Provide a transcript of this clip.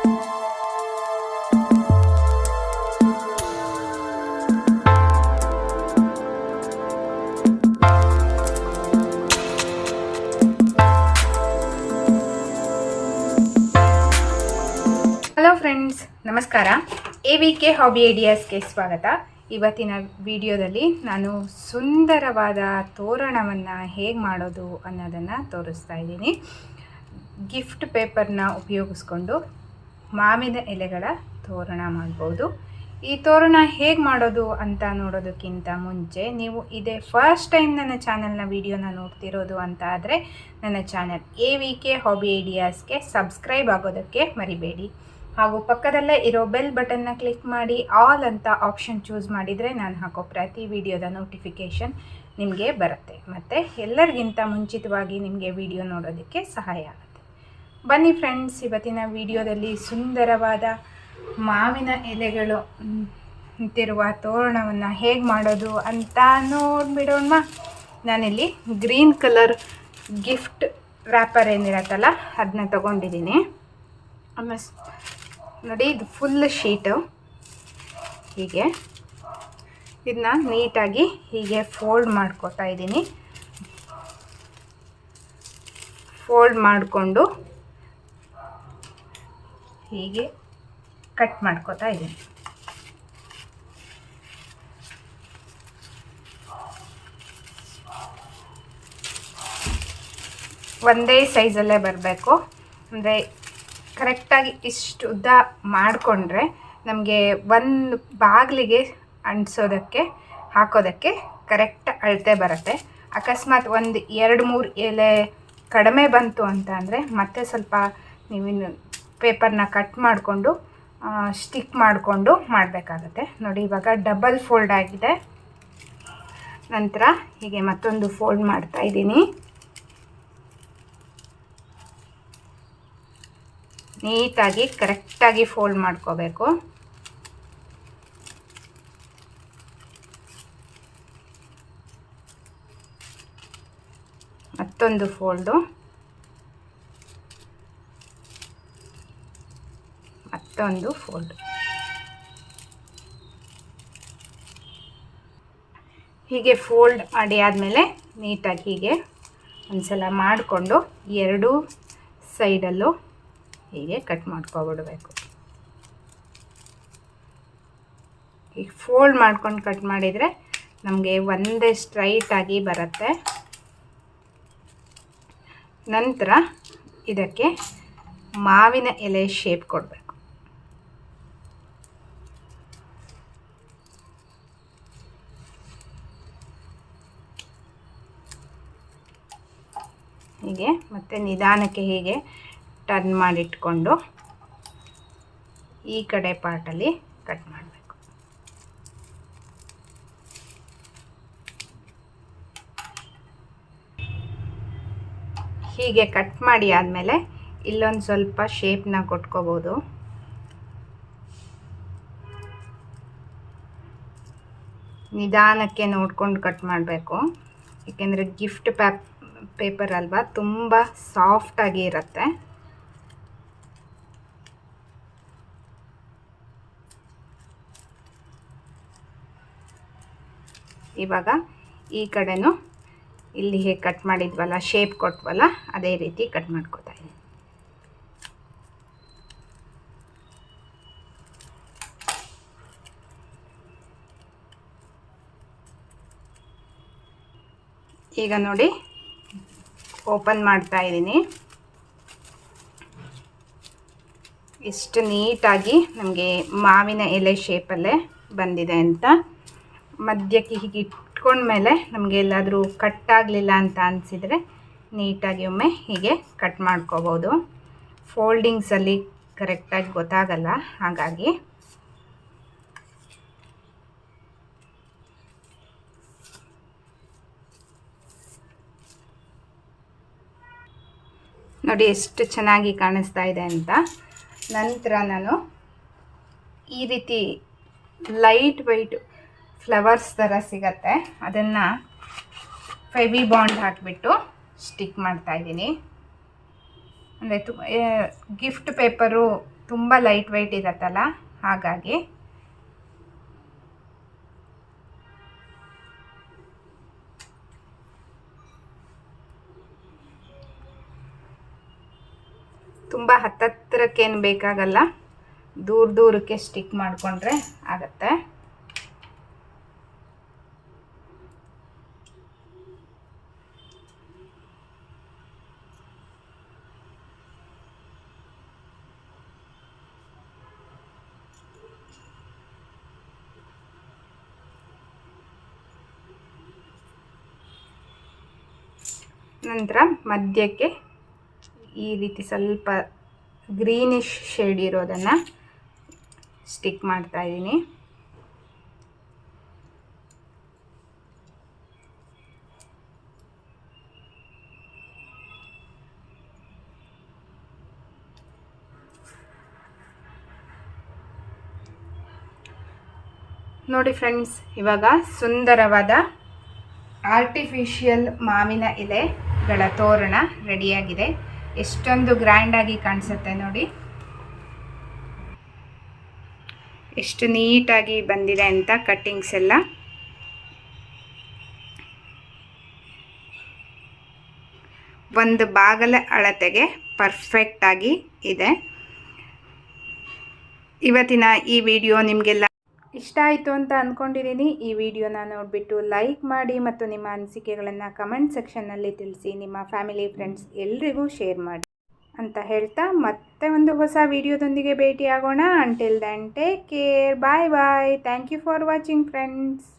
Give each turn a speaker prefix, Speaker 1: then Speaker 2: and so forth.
Speaker 1: Hello friends ನಮಸ್ಕಾರ. A V K hobby ಐಡಿಯಾಸ್ಗೆ ಸ್ವಾಗತ. ಇವತ್ತಿನ ವಿಡಿಯೋದಲ್ಲಿ ನಾನು ಸುಂದರವಾದ ತೋರಣವನ್ನು ಹೇಗೆ ಮಾಡೋದು ಅನ್ನೋದನ್ನು ತೋರಿಸ್ತಾ ಇದ್ದೀನಿ. ಗಿಫ್ಟ್ ಪೇಪರ್ನ ಉಪಯೋಗಿಸ್ಕೊಂಡು ಮಾವಿನ ಎಲೆಗಳ ತೋರಣ ಮಾಡ್ಬೋದು. ಈ ತೋರಣ ಹೇಗೆ ಮಾಡೋದು ಅಂತ ನೋಡೋದಕ್ಕಿಂತ ಮುಂಚೆ ನೀವು ಇದೇ ಫಸ್ಟ್ ಟೈಮ್ ನನ್ನ ಚಾನಲ್ನ ವೀಡಿಯೋನ ನೋಡ್ತಿರೋದು ಅಂತ ಆದರೆ ನನ್ನ channel A V K hobby ಐಡಿಯಾಸ್ಗೆ subscribe ಆಗೋದಕ್ಕೆ ಮರಿಬೇಡಿ. ಹಾಗೂ ಪಕ್ಕದಲ್ಲೇ ಇರೋ ಬೆಲ್ ಬಟನ್ನ ಕ್ಲಿಕ್ ಮಾಡಿ ಆಲ್ ಅಂತ ಆಪ್ಷನ್ ಚೂಸ್ ಮಾಡಿದರೆ ನಾನು ಹಾಕೋ ಪ್ರತಿ ವಿಡಿಯೋದ ನೋಟಿಫಿಕೇಷನ್ ನಿಮಗೆ ಬರುತ್ತೆ. ಮತ್ತು ಎಲ್ಲರಿಗಿಂತ ಮುಂಚಿತವಾಗಿ ನಿಮಗೆ ವಿಡಿಯೋ ನೋಡೋದಕ್ಕೆ ಸಹಾಯ ಆಗುತ್ತೆ. ಬನ್ನಿ ಫ್ರೆಂಡ್ಸ್, ಇವತ್ತಿನ ವಿಡಿಯೋದಲ್ಲಿ ಸುಂದರವಾದ ಮಾವಿನ ಎಲೆಗಳು ನಿಂತಿರುವ ತೋರಣವನ್ನು ಹೇಗೆ ಮಾಡೋದು ಅಂತ ನೋಡ್ಬಿಡೋಣ ನಾನಿಲ್ಲಿ ಗ್ರೀನ್ ಕಲರ್ ಗಿಫ್ಟ್ ರ್ಯಾಪರ್ ಏನಿರತ್ತಲ್ಲ ಅದನ್ನ ತಗೊಂಡಿದ್ದೀನಿ. ಆಮೇಲೆ ನೋಡಿ, ಇದು ಫುಲ್ ಶೀಟು. ಹೀಗೆ. ಇದನ್ನ ನೀಟಾಗಿ ಹೀಗೆ ಫೋಲ್ಡ್ ಮಾಡ್ಕೋತಾ ಇದ್ದೀನಿ. ಫೋಲ್ಡ್ ಮಾಡಿಕೊಂಡು ಹೀಗೆ ಕಟ್ ಮಾಡ್ಕೋತಾ ಇದ್ದೀನಿ. ಒಂದೇ ಸೈಜಲ್ಲೇ ಬರಬೇಕು. ಅಂದರೆ ಕರೆಕ್ಟಾಗಿ ಇಷ್ಟು ಉದ್ದ ಮಾಡಿಕೊಂಡ್ರೆ ನಮಗೆ ಒಂದು ಬಾಗಿಲಿಗೆ ಅಂಟಿಸೋದಕ್ಕೆ, ಹಾಕೋದಕ್ಕೆ ಕರೆಕ್ಟ್ ಅಳತೆ ಬರುತ್ತೆ. ಅಕಸ್ಮಾತ್ ಒಂದು ಎರಡು ಮೂರು ಎಲೆ ಕಡಿಮೆ ಬಂತು ಅಂತ ಅಂದರೆ ಮತ್ತೆ ಸ್ವಲ್ಪ ನೀವಿನ್ನು ಪೇಪರ್ನ ಕಟ್ ಮಾಡಿಕೊಂಡು ಸ್ಟಿಕ್ ಮಾಡಿಕೊಂಡು ಮಾಡಬೇಕಾಗತ್ತೆ. ನೋಡಿ, ಇವಾಗ ಡಬಲ್ ಫೋಲ್ಡ್ ಆಗಿದೆ. ನಂತರ ಹೀಗೆ ಮತ್ತೊಂದು ಫೋಲ್ಡ್ ಮಾಡ್ತಾ ಇದ್ದೀನಿ. ನೀಟಾಗಿ, ಕರೆಕ್ಟಾಗಿ ಫೋಲ್ಡ್ ಮಾಡ್ಕೋಬೇಕು. ಮತ್ತೊಂದು ಫೋಲ್ಡು. ಮತ್ತೊಂದು ಫೋಲ್ಡ್. ಹೀಗೆ ಫೋಲ್ಡ್ ಮಾಡಿ ಆದಮೇಲೆ ನೀಟಾಗಿ ಹೀಗೆ ಒಂದ್ಸಲ ಮಾಡಿಕೊಂಡು ಎರಡೂ ಸೈಡಲ್ಲೂ ಹೀಗೆ ಕಟ್ ಮಾಡ್ಕೊಬಿಡಬೇಕು. ಈಗ ಫೋಲ್ಡ್ ಮಾಡ್ಕೊಂಡು ಕಟ್ ಮಾಡಿದರೆ ನಮಗೆ ಒಂದೇ ಸ್ಟ್ರೈಟಾಗಿ ಬರುತ್ತೆ. ನಂತರ ಇದಕ್ಕೆ ಮಾವಿನ ಎಲೆ ಶೇಪ್ ಕೊಡಬೇಕು. ಹೀಗೆ, ಮತ್ತೆ ನಿಧಾನಕ್ಕೆ ಹೀಗೆ ಟರ್ನ್ ಮಾಡಿಟ್ಕೊಂಡು ಈ ಕಡೆ ಪಾರ್ಟಲ್ಲಿ ಕಟ್ ಮಾಡಬೇಕು. ಹೀಗೆ ಕಟ್ ಮಾಡಿ ಆದಮೇಲೆ ಇಲ್ಲೊಂದು ಸ್ವಲ್ಪ ಶೇಪ್ನ ಕೊಟ್ಕೋಬೋದು. ನಿಧಾನಕ್ಕೆ ನೋಡ್ಕೊಂಡು ಕಟ್ ಮಾಡಬೇಕು. ಏಕೆಂದರೆ ಗಿಫ್ಟ್ ಪ್ಯಾಪ್ ಪೇಪರ್ ಅಲ್ವಾ, ತುಂಬ ಸಾಫ್ಟಾಗಿ ಇರುತ್ತೆ. ಇವಾಗ ಈ ಕಡೆನೂ ಇಲ್ಲಿ ಹೇಗೆ ಕಟ್ ಮಾಡಿದ್ವಲ್ಲ, ಶೇಪ್ ಕೊಟ್ವಲ್ಲ, ಅದೇ ರೀತಿ ಕಟ್ ಮಾಡ್ಕೋತಾ ಇದ್ದೀನಿ. ಈಗ ನೋಡಿ ಓಪನ್ ಮಾಡ್ತಾ ಇದ್ದೀನಿ. ಇಷ್ಟು ನೀಟಾಗಿ ನಮಗೆ ಮಾವಿನ ಎಲೆ ಶೇಪಲ್ಲೇ ಬಂದಿದೆ ಅಂತ. ಮಧ್ಯಕ್ಕೆ ಹೀಗೆ ಇಟ್ಕೊಂಡ್ಮೇಲೆ ನಮಗೆ ಎಲ್ಲಾದರೂ ಕಟ್ ಆಗಲಿಲ್ಲ ಅಂತ ಅನಿಸಿದರೆ ನೀಟಾಗಿ ಒಮ್ಮೆ ಹೀಗೆ ಕಟ್ ಮಾಡ್ಕೋಬೋದು. ಫೋಲ್ಡಿಂಗ್ಸಲ್ಲಿ ಕರೆಕ್ಟಾಗಿ ಗೊತ್ತಾಗಲ್ಲ, ಹಾಗಾಗಿ ನೋಡಿ ಎಷ್ಟು ಚೆನ್ನಾಗಿ ಕಾಣಿಸ್ತಾ ಇದೆ ಅಂತ. ನಂತರ ನಾನು ಈ ರೀತಿ ಲೈಟ್ ವೈಟ್ ಫ್ಲವರ್ಸ್ ಥರ ಸಿಗತ್ತೆ. ಅದನ್ನು ಫೆವಿ ಬಾಂಡ್ ಹಾಕಿಬಿಟ್ಟು ಸ್ಟಿಕ್ ಮಾಡ್ತಾ ಇದ್ದೀನಿ. ಅಂದರೆ ತು ಗಿಫ್ಟ್ ಪೇಪರು ತುಂಬ ಲೈಟ್ ವೈಟ್ ಇರತ್ತಲ್ಲ, ಹಾಗಾಗಿ ತುಂಬ ಹತ್ತತ್ರಕ್ಕೇನು ಬೇಕಾಗಲ್ಲ. ದೂರ ದೂರಕ್ಕೆ ಸ್ಟಿಕ್ ಮಾಡಿಕೊಂಡ್ರೆ ಆಗತ್ತೆ. ನಂತರ ಮಧ್ಯಕ್ಕೆ ಈ ರೀತಿ ಸ್ವಲ್ಪ ಗ್ರೀನಿಶ್ ಶೇಡ್ ಇರೋದನ್ನು ಸ್ಟಿಕ್ ಮಾಡ್ತಾ ಇದ್ದೀನಿ ನೋಡಿ ಫ್ರೆಂಡ್ಸ್ ಇವಾಗ ಸುಂದರವಾದ ಆರ್ಟಿಫಿಷಿಯಲ್ ಮಾವಿನ ಎಲೆಗಳ ತೋರಣ ರೆಡಿಯಾಗಿದೆ ಎಷ್ಟೊಂದು ಗ್ರ್ಯಾಂಡಾಗಿ ಕಾಣಿಸುತ್ತೆ ನೋಡಿ. ಎಷ್ಟು ನೀಟಾಗಿ ಬಂದಿದೆ ಅಂತ ಕಟ್ಟಿಂಗ್ಸ್ ಎಲ್ಲ. ಒಂದು ಬಾಗಲ ಅಳತೆಗೆ ಪರ್ಫೆಕ್ಟಾಗಿ ಇದೆ. ಇವತ್ತಿನ ಈ ವಿಡಿಯೋ ನಿಮಗೆಲ್ಲ ಇಷ್ಟ ಆಯಿತು ಅಂತ ಅಂದ್ಕೊಂಡಿದ್ದೀನಿ ಈ ವಿಡಿಯೋನ ನೋಡಿಬಿಟ್ಟು ಲೈಕ್ ಮಾಡಿ ಮತ್ತು ನಿಮ್ಮ ಅನಿಸಿಕೆಗಳನ್ನು ಕಮೆಂಟ್ ಸೆಕ್ಷನ್ನಲ್ಲಿ ತಿಳಿಸಿ. ನಿಮ್ಮ ಫ್ಯಾಮಿಲಿ ಫ್ರೆಂಡ್ಸ್ ಎಲ್ರಿಗೂ ಶೇರ್ ಮಾಡಿ ಅಂತ ಹೇಳ್ತಾ ಮತ್ತೆ ಒಂದು ಹೊಸ ವಿಡಿಯೋದೊಂದಿಗೆ ಭೇಟಿಯಾಗೋಣ. Until then take care bye bye thank you for watching friends